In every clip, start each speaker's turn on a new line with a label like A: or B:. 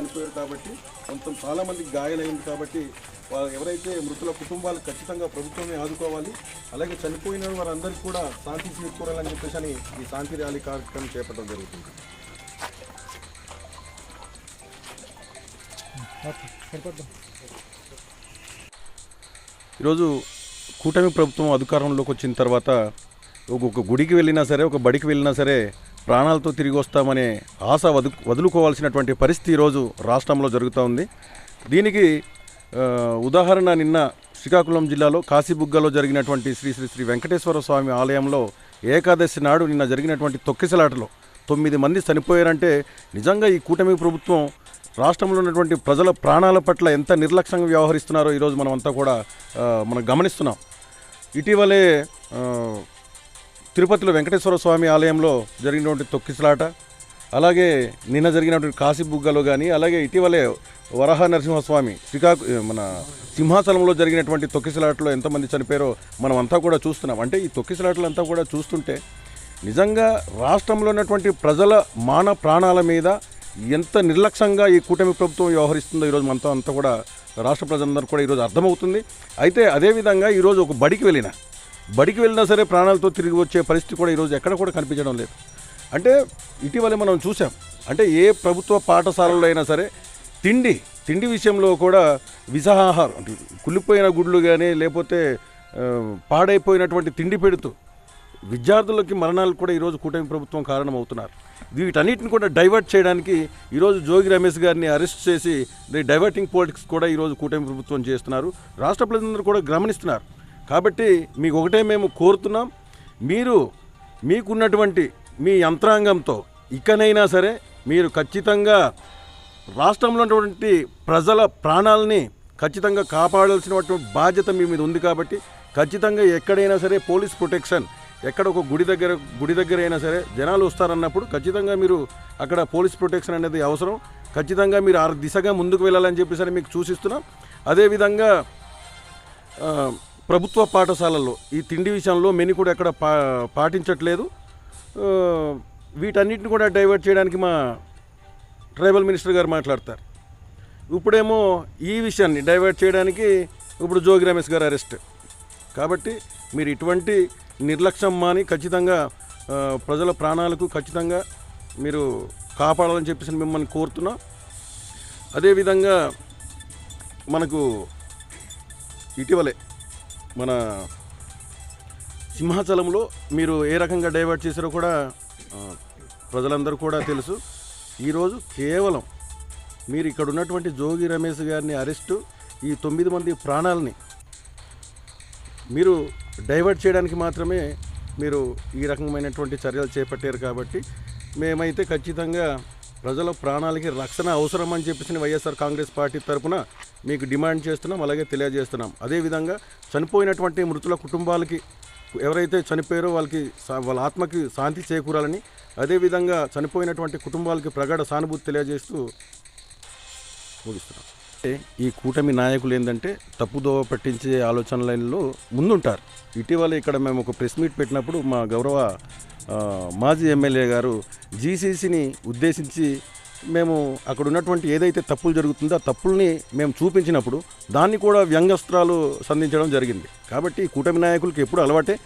A: చనిపోయారు కాబట్టి కొంత చాలామందికి గాయాలైంది కాబట్టి వాళ్ళు ఎవరైతే మృతుల కుటుంబాలు ఖచ్చితంగా ప్రభుత్వమే ఆదుకోవాలి. అలాగే చనిపోయిన వారందరికీ కూడా శాంతి చేకూరాలని చెప్పేసి అని ఈ శాంతి ర్యాలీ కార్యక్రమం చేపట్టడం జరుగుతుంది. ఈరోజు కూటమి ప్రభుత్వం అధికారంలోకి వచ్చిన తర్వాత ఒక గుడికి వెళ్ళినా సరే ఒక బడికి వెళ్ళినా సరే ప్రాణాలతో తిరిగి వస్తామనే ఆశ వదు వదులుకోవాల్సినటువంటి పరిస్థితి ఈరోజు రాష్ట్రంలో జరుగుతూ ఉంది. దీనికి ఉదాహరణ నిన్న శ్రీకాకుళం జిల్లాలో కాశీబుగ్గలో జరిగినటువంటి శ్రీ శ్రీ శ్రీ వెంకటేశ్వర స్వామి ఆలయంలో ఏకాదశి నాడు నిన్న జరిగినటువంటి తొక్కిసలాటలో తొమ్మిది మంది చనిపోయారంటే నిజంగా ఈ కూటమి ప్రభుత్వం రాష్ట్రంలో ఉన్నటువంటి ప్రజల ప్రాణాల పట్ల ఎంత నిర్లక్ష్యంగా వ్యవహరిస్తున్నారో ఈరోజు మనం అంతా కూడా మనం గమనిస్తున్నాం. ఇటీవలే తిరుపతిలో వెంకటేశ్వర స్వామి ఆలయంలో జరిగినటువంటి తొక్కిసలాట అలాగే నిన్న జరిగినటువంటి కాశీబుగ్గలో కానీ అలాగే ఇటీవలే వరహ నరసింహస్వామి శ్రీకాకు మన సింహాచలంలో జరిగినటువంటి తొక్కిసలాటలో ఎంతమంది చనిపోయారో మనం అంతా కూడా చూస్తున్నాం. అంటే ఈ తొక్కిసలాటలు అంతా కూడా చూస్తుంటే నిజంగా రాష్ట్రంలో ఉన్నటువంటి ప్రజల మాన ప్రాణాల మీద ఎంత నిర్లక్ష్యంగా ఈ కూటమి ప్రభుత్వం వ్యవహరిస్తుందో ఈరోజు మనతో అంతా కూడా రాష్ట్ర ప్రజలందరూ కూడా ఈరోజు అర్థమవుతుంది. అయితే అదేవిధంగా ఈరోజు ఒక బడికి వెళ్ళిన బడికి వెళ్ళినా సరే ప్రాణాలతో తిరిగి వచ్చే పరిస్థితి కూడా ఈరోజు ఎక్కడ కూడా కనిపించడం లేదు. అంటే ఇటీవలే మనం చూసాం అంటే ఏ ప్రభుత్వ పాఠశాలలో అయినా సరే తిండి తిండి విషయంలో కూడా విషాహారం అంటే కుళ్ళిపోయిన గుడ్లు కానీ లేకపోతే పాడైపోయినటువంటి తిండి పెడుతూ విద్యార్థులకి మరణాలు కూడా ఈరోజు కూటమి ప్రభుత్వం కారణమవుతున్నారు. వీటన్నిటిని కూడా డైవర్ట్ చేయడానికి ఈరోజు జోగి రమేష్ గారిని అరెస్ట్ చేసి డైవర్టింగ్ పాలిటిక్స్ కూడా ఈరోజు కూటమి ప్రభుత్వం చేస్తున్నారు. రాష్ట్ర ప్రజలందరూ కూడా గమనిస్తున్నారు. కాబట్టి మీకు ఒకటే మేము కోరుతున్నాం. మీరు మీకున్నటువంటి మీ యంత్రాంగంతో ఇకనైనా సరే మీరు ఖచ్చితంగా రాష్ట్రంలో ఉన్నటువంటి ప్రజల ప్రాణాలని ఖచ్చితంగా కాపాడాల్సినటువంటి బాధ్యత మీ మీద ఉంది కాబట్టి ఖచ్చితంగా ఎక్కడైనా సరే పోలీస్ ప్రొటెక్షన్ ఎక్కడ ఒక గుడి దగ్గర గుడి దగ్గర అయినా సరే జనాలు వస్తారన్నప్పుడు ఖచ్చితంగా మీరు అక్కడ పోలీస్ ప్రొటెక్షన్ అనేది అవసరం. ఖచ్చితంగా మీరు ఆ దిశగా ముందుకు వెళ్ళాలని చెప్పేసి మీకు సూచిస్తున్నాం. అదేవిధంగా ప్రభుత్వ పాఠశాలల్లో ఈ తిండి విషయంలో మెను కూడా ఎక్కడ పా పాటించట్లేదు. వీటన్నిటిని కూడా డైవర్ట్ చేయడానికి మా ట్రైబల్ మినిస్టర్ గారు మాట్లాడతారు. ఇప్పుడేమో ఈ విషయాన్ని డైవర్ట్ చేయడానికి ఇప్పుడు జోగి రమేష్ గారు అరెస్ట్. కాబట్టి మీరు ఇటువంటి నిర్లక్ష్యం మాని ఖచ్చితంగా ప్రజల ప్రాణాలకు ఖచ్చితంగా మీరు కాపాడాలని చెప్పేసి మిమ్మల్ని కోరుతున్నాం. అదేవిధంగా మనకు ఇటీవలే మన సింహాచలంలో మీరు ఏ రకంగా డైవర్ట్ చేశారో కూడా ప్రజలందరూ కూడా తెలుసు. ఈరోజు కేవలం మీరు ఇక్కడ ఉన్నటువంటి జోగి రమేష్ గారిని అరెస్టు ఈ తొమ్మిది మంది ప్రాణాలని మీరు డైవర్ట్ చేయడానికి మాత్రమే మీరు ఈ రకమైనటువంటి చర్యలు చేపట్టారు కాబట్టి మేమైతే ఖచ్చితంగా ప్రజల ప్రాణాలకి రక్షణ అవసరం అని చెప్పేసి వైఎస్ఆర్ కాంగ్రెస్ పార్టీ తరపున మీకు డిమాండ్ చేస్తున్నాం అలాగే తెలియజేస్తున్నాం. అదేవిధంగా చనిపోయినటువంటి మృతుల కుటుంబాలకి ఎవరైతే చనిపోయారో వాళ్ళకి వాళ్ళ ఆత్మకి శాంతి చేకూరాలని అదేవిధంగా చనిపోయినటువంటి కుటుంబాలకి ప్రగాఢ సానుభూతి తెలియజేస్తూ ముగిస్తున్నాం. ఈ కూటమి నాయకులు ఏంటంటే తప్పుదోవ పట్టించే ఆలోచన లైన్లో ముందుంటారు. ఇటీవల ఇక్కడ మేము ఒక ప్రెస్ మీట్ పెట్టినప్పుడు మా గౌరవ మాజీ ఎమ్మెల్యే గారు జీసీసీని ఉద్దేశించి మేము అక్కడ ఉన్నటువంటి ఏదైతే తప్పులు జరుగుతుందో ఆ తప్పుల్ని మేము చూపించినప్పుడు దాన్ని కూడా వ్యంగ్యస్త్రాలు సంధించడం జరిగింది. కాబట్టి కూటమి నాయకులకి ఎప్పుడు అలవాటే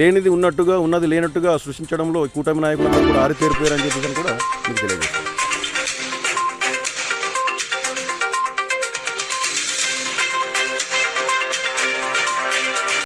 A: లేనిది ఉన్నట్టుగా ఉన్నది లేనట్టుగా సృష్టించడంలో ఈ కూటమి నాయకులు కూడా ఆరితేరిపోయారని చెప్పేసి కూడా మీకు తెలియజేస్తాను.